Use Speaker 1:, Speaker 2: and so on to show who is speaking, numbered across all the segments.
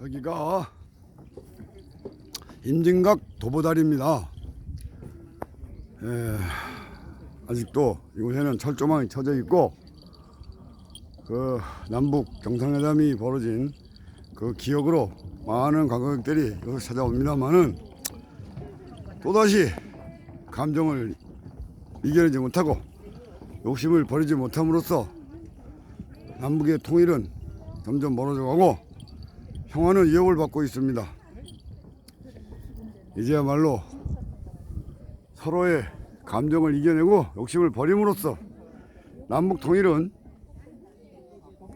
Speaker 1: 여기가 임진각 도보다리입니다. 에, 아직도 이곳에는 철조망이 쳐져 있고 그 남북 정상회담이 벌어진 그 기억으로 많은 관광객들이 여기 찾아옵니다만은 또다시 감정을 이겨내지 못하고 욕심을 버리지 못함으로써 남북의 통일은 점점 멀어져 가고 평화는 위협을 받고 있습니다. 이제야말로 서로의 감정을 이겨내고 욕심을 버림으로써 남북 통일은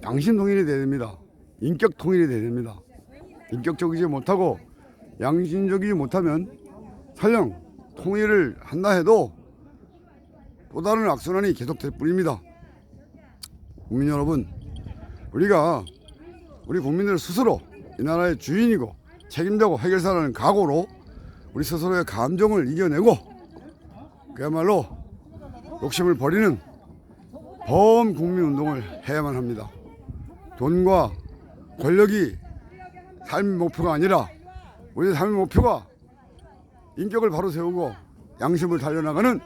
Speaker 1: 양심 통일이 돼야 됩니다. 인격 통일이 돼야 됩니다. 인격적이지 못하고 양심적이지 못하면 설령 통일을 한다 해도 또 다른 악순환이 계속될 뿐입니다. 국민 여러분, 우리가 우리 국민들 스스로 이 나라의 주인이고 책임자고 해결사라는 각오로 우리 스스로의 감정을 이겨내고 그야말로 욕심을 버리는 범국민 운동을 해야만 합니다. 돈과 권력이 삶의 목표가 아니라 우리 삶의 목표가 인격을 바로 세우고 양심을 달려나가는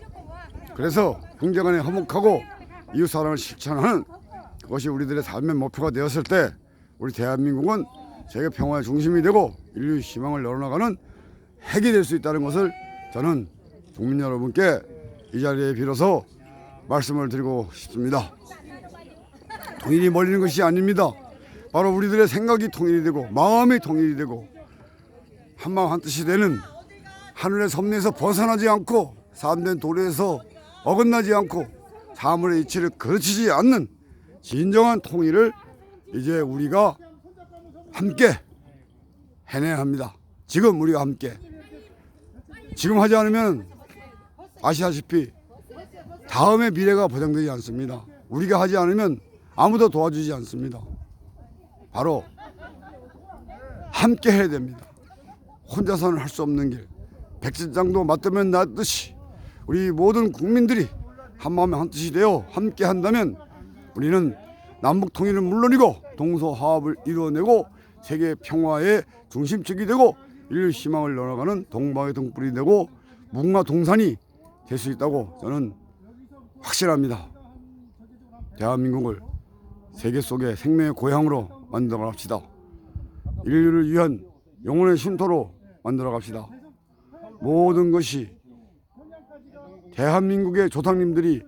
Speaker 1: 그래서 형제간에 화목하고 이웃 사랑을 실천하는 그것이 우리들의 삶의 목표가 되었을 때 우리 대한민국은 세계 평화의 중심이 되고 인류의 희망을 열어나가는 핵이 될 수 있다는 것을 저는 국민 여러분께 이 자리에 빌어서 말씀을 드리고 싶습니다. 통일이 멀리는 것이 아닙니다. 바로 우리들의 생각이 통일이 되고 마음이 통일이 되고 한마음 한뜻이 되는 하늘의 섭리에서 벗어나지 않고 삶된 도리에서 어긋나지 않고 사물의 이치를 거치지 않는 진정한 통일을 이제 우리가 함께 해내야 합니다. 지금 우리가 함께 지금 하지 않으면 아시다시피 다음의 미래가 보장되지 않습니다. 우리가 하지 않으면 아무도 도와주지 않습니다. 바로 함께 해야 됩니다. 혼자서는 할 수 없는 길. 백진장도 맞들면 낫듯이 우리 모든 국민들이 한마음에 한뜻이 되어 함께 한다면 우리는 남북 통일은 물론이고 동서화합을 이루어내고 세계 평화의 중심축이 되고 인류 희망을 열어가는 동방의 등불이 되고 무궁화 동산이 될 수 있다고 저는 확신합니다. 대한민국을 세계 속의 생명의 고향으로 만들어 갑시다. 인류를 위한 영혼의 쉼터로 만들어 갑시다. 모든 것이 대한민국의 조상님들이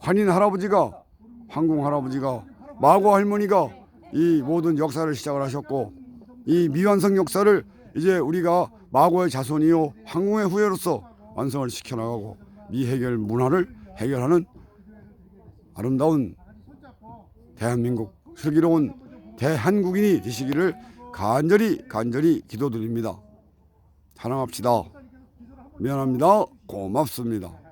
Speaker 1: 환인 할아버지가 황궁 할아버지가 마고 할머니가 이 모든 역사를 시작을 하셨고 이 미완성 역사를 이제 우리가 마고의 자손이요 황궁의 후예로서 완성을 시켜나가고 미해결 문화를 해결하는 아름다운 대한민국 슬기로운 대한국인이 되시기를 간절히 간절히 기도드립니다. 사랑합시다. 미안합니다. 고맙습니다.